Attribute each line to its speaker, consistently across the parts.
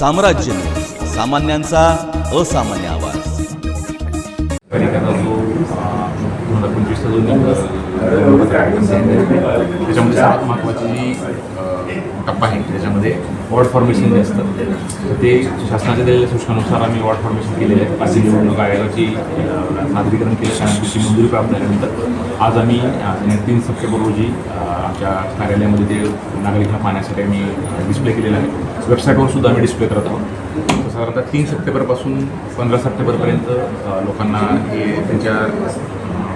Speaker 1: साम्राज्य. सामान्यांचा असामान्य आवाज.
Speaker 2: त्याच्यामध्ये सर्वात टप्पा आहे. त्याच्यामध्ये वॉर्ड फॉर्मेशन जे असतं तर ते शासनाच्या दिलेल्या सूचनानुसार आम्ही वॉर्ड फॉर्मेशन केलेलं आहे. पाचही निवडणूक आयोगाची सादरीकरण केलं त्यानंतरची मंजुरी प्राप्त झाल्यानंतर आज आम्ही तीन सप्टेंबर रोजी आमच्या कार्यालयामध्ये ते नागरिकांना पाहण्यासाठी आम्ही डिस्प्ले केलेलं आहे. वेबसाईटवर सुद्धा आम्ही डिस्प्ले करत आहोत. साधारणतः तीन सप्टेंबरपासून पंधरा सप्टेंबरपर्यंत लोकांना हे त्यांच्या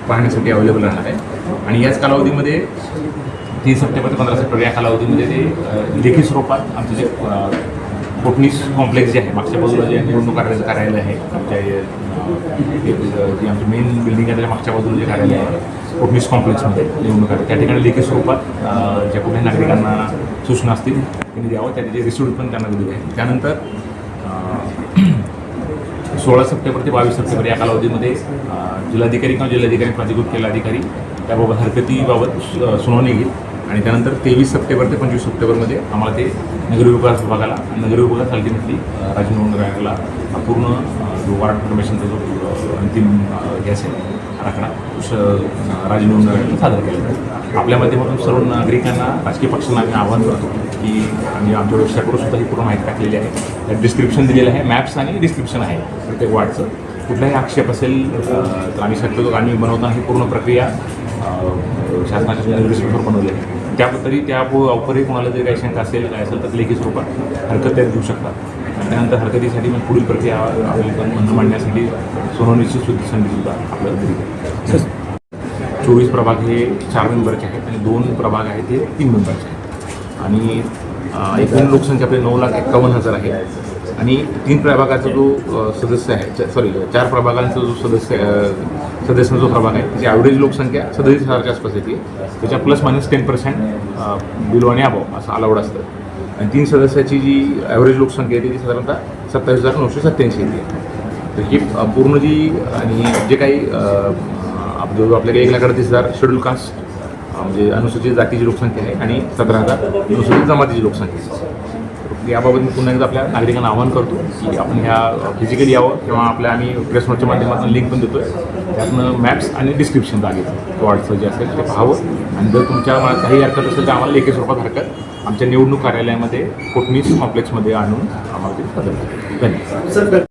Speaker 2: पाहण्यासाठी अवेलेबल राहणार आहे. आणि याच कालावधीमध्ये तीन सप्टेंबर ते पंधरा सप्टेंबर या कालावधीमध्ये ते लेखी स्वरूपात आमचं जे कोटणीस कॉम्प्लेक्स जे आहे मागच्या बाजूला जे निवडणूक कार्यालयाचं कार्यालय आहे आमच्या जे आमची मेन बिल्डिंग आहे त्याच्या मागच्या बाजूला जे कार्यालय आहे कोटणीस कॉम्प्लेक्समध्ये निवडणूक कार्यालय. त्या ठिकाणी लेखी स्वरूपात ज्या कुठल्याही नागरिकांना सूचना असतील त्यांनी द्यावं त्याचे रिसिप्ट पण त्यांना दिले आहे. त्यानंतर सोळा सप्टेंबर ते बावीस सप्टेंबर या कालावधीमध्ये जिल्हाधिकारी किंवा जिल्हाधिकारी प्राधिकृत केला अधिकारी त्याबाबत हरकतीबाबत सु- सुनावणी घेईल आणि त्यानंतर तेवीस सप्टेंबर ते पंचवीस सप्टेंबरमध्ये आम्हाला ते नगरी विकास विभागाला नगर नगरी विभागात अल्टिमेटली राजीव निवडणूक हा पूर्ण जो वार्ड फॉर्मेशनचा जो अंतिम गॅस आहे आराखडा तो स- सादर केला जाईल आपल्या माध्यमातून सर्व नागरिकांना राजकीय पक्षांना आम्ही आवाहन करतो की आम्ही आमच्या वेबसाईटवर सुद्धा ही पूर्ण माहिती टाकलेली आहे. त्यात डिस्क्रिप्शन दिलेलं आहे मॅप्स आणि डिस्क्रिप्शन आहे प्रत्येक वार्डचं कुठलाही आक्षेप असेल तर आम्ही शक्यतो आम्ही बनवताना ही पूर्ण प्रक्रिया शासनाच्या निर्देशानुसार बनवली आहे. त्या तरी त्या वापरही कोणाला जरी काही शंका असेल काय असेल तर लेखी स्वरूपात हरकत त्यात घेऊ शकतात. आणि त्यानंतर हरकतीसाठी मग पुढील प्रक्रिया म्हणून मांडण्यासाठी सोनवणीची सुद्धा संधीसुद्धा आपल्याला दिली. चोवीस प्रभाग हे चार मेंबरचे आहेत आणि दोन प्रभाग आहेत हे तीन मेंबरचे आहेत. आणि एकूण लोकसंख्या आपली नऊ लाख एक्कावन्न हजार आहे. आणि तीन प्रभागाचा जो सदस्य आहे सॉरी चार प्रभागांचा जो सदस्य सदस्यांचा जो प्रभाग आहे त्याची ॲव्हरेज लोकसंख्या सदतीस हजारच्या आसपास येते. त्याच्या plus minus ten percent below आणि अभाव असं अलाउड असतं. आणि तीन सदस्याची जी ॲव्हरेज लोकसंख्या येते ती साधारणतः सत्तावीस हजार नऊशे सत्त्याऐंशी येते. तर ही पूर्ण जी आणि जे काही अ, आपल्याकडे एक लाख अडतीस हजार शेड्यूल कास्ट म्हणजे अनुसूचित जातीची लोकसंख्या आहे आणि सतरा हजार अनुसूचित जमातीची लोकसंख्या आहे. याबाबत मी पुन्हा एकदा आपल्या नागरिकांना आवाहन करतो की आपण ह्या फिजिकली यावं किंवा आपल्या आम्ही प्रेस नोटच्या माध्यमातून लिंक पण देतो आहे त्यातनं मॅप्स आणि डिस्क्रिप्शन जागेचं वॉर्डचं जे असेल ते पाहावं. आणि जर तुमच्या मनात काही हरकत असेल तर आम्हाला लेखी स्वरूपात हरकत आमच्या निवडणूक कार्यालयामध्ये कोटणीस कॉम्प्लेक्समध्ये आणून आम्हाला ते बदल धन्यवाद.